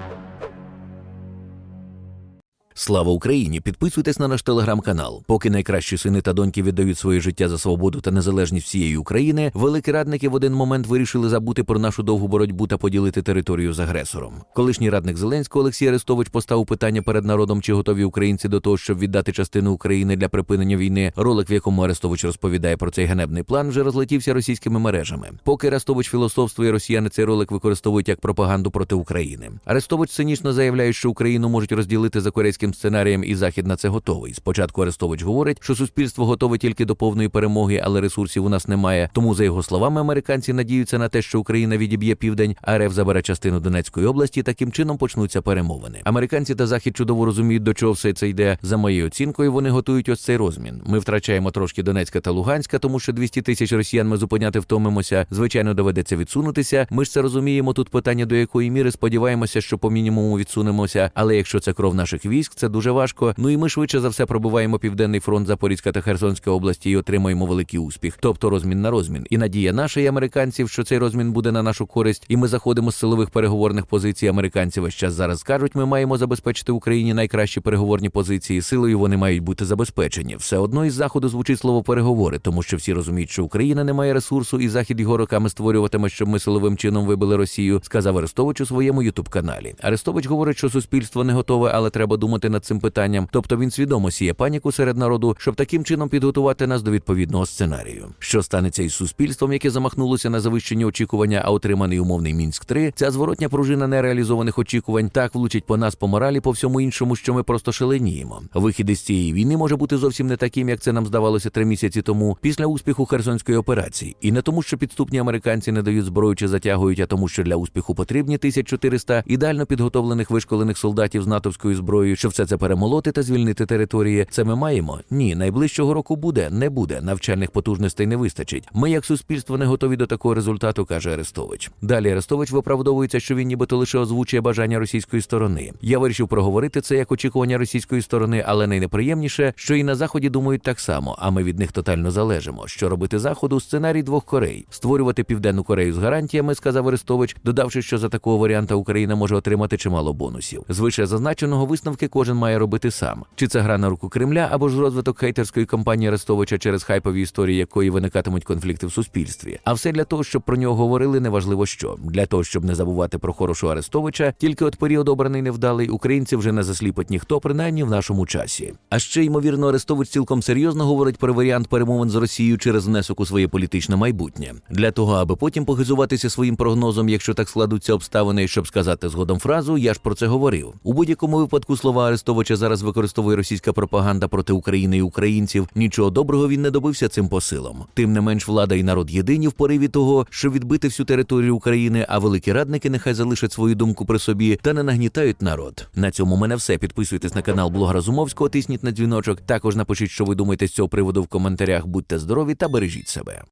Thank you. Слава Україні! Підписуйтесь на наш телеграм-канал. Поки найкращі сини та доньки віддають своє життя за свободу та незалежність всієї України, великі радники в один момент вирішили забути про нашу довгу боротьбу та поділити територію з агресором. Колишній радник Зеленського Олексій Арестович поставив питання перед народом, чи готові українці до того, щоб віддати частину України для припинення війни. Ролик, в якому Арестович розповідає про цей ганебний план, вже розлетівся російськими мережами. Поки Арестович філософствує, росіяни цей ролик використовують як пропаганду проти України. Арестович цинічно заявляє, що Україну можуть розділити за корейським сценарієм, і захід на це готовий. Спочатку Арестович говорить, що суспільство готове тільки до повної перемоги, але ресурсів у нас немає. Тому, за його словами, американці надіються на те, що Україна відіб'є південь, а РФ забере частину Донецької області. Таким чином почнуться перемовини. Американці та захід чудово розуміють, до чого все це йде. За моєю оцінкою, вони готують ось цей розмін. Ми втрачаємо трошки Донецька та Луганська, тому що 200 тисяч росіян ми зупиняти втомимося. Звичайно, доведеться відсунутися. Ми ж це розуміємо. Тут питання до якої міри сподіваємося, що по мінімуму відсунемося. Але якщо це кров наших військ, це дуже важко. Ну і ми швидше за все пробиваємо південний фронт Запорізька та Херсонська області і отримаємо великий успіх. Тобто розмін на розмін. І надія наша і американців, що цей розмін буде на нашу користь, і ми заходимо з силових переговорних позицій. Американці весь час зараз кажуть, ми маємо забезпечити Україні найкращі переговорні позиції. Силою вони мають бути забезпечені. Все одно із заходу звучить слово переговори, тому що всі розуміють, що Україна не має ресурсу, і захід його роками створюватиме, щоб ми силовим чином вибили Росію. Сказав Арестович у своєму ютуб каналі. Арестович говорить, що суспільство не готове, але треба думати над цим питанням. Тобто він свідомо сіє паніку серед народу, щоб таким чином підготувати нас до відповідного сценарію. Що станеться із суспільством, яке замахнулося на завищені очікування, а отриманий умовний мінськ 3 ця зворотня пружина нереалізованих очікувань так влучить по нас по моралі, по всьому іншому, що ми просто шаленіємо. Вихід із цієї війни може бути зовсім не таким, як це нам здавалося три місяці тому, після успіху Херсонської операції, і не тому, що підступні американці не дають зброю чи затягують, а тому, що для успіху потрібні 1400 ідеально підготовлених вишколених солдатів з натовською зброєю, все це перемолоти та звільнити території. Це ми маємо? Ні, найближчого року буде, не буде. Навчальних потужностей не вистачить. Ми, як суспільство, не готові до такого результату, каже Арестович. Далі Арестович виправдовується, що він нібито лише озвучує бажання російської сторони. Я вирішив проговорити це як очікування російської сторони, але найнеприємніше, що і на заході думають так само, а ми від них тотально залежимо. Що робити заходу? Сценарій двох Корей створювати південну Корею з гарантіями, сказав Арестович, додавши, що за такого варіанта Україна може отримати чимало бонусів. З зазначеного висновки кожен має робити сам. Чи це гра на руку Кремля або ж розвиток хейтерської кампанії Арестовича через хайпові історії, якої виникатимуть конфлікти в суспільстві. А все для того, щоб про нього говорили, неважливо що. Для того, щоб не забувати про хорошу Арестовича, тільки от період обраний невдалий, українців вже не засліпить ніхто, принаймні в нашому часі. А ще ймовірно, Арестович цілком серйозно говорить про варіант перемовин з Росією через внесок у своє політичне майбутнє. Для того, аби потім похизуватися своїм прогнозом, якщо так складуться обставини, щоб сказати згодом фразу, я ж про це говорив. У будь-якому випадку слова Арестовича зараз використовує російська пропаганда проти України і українців. Нічого доброго він не добився цим посилом. Тим не менш, влада і народ єдині в пориві того, щоб відбити всю територію України, а великі радники нехай залишать свою думку при собі та не нагнітають народ. На цьому мене все. Підписуйтесь на канал блогера Зумовського, тисніть на дзвіночок. Також напишіть, що ви думаєте з цього приводу в коментарях. Будьте здорові та бережіть себе.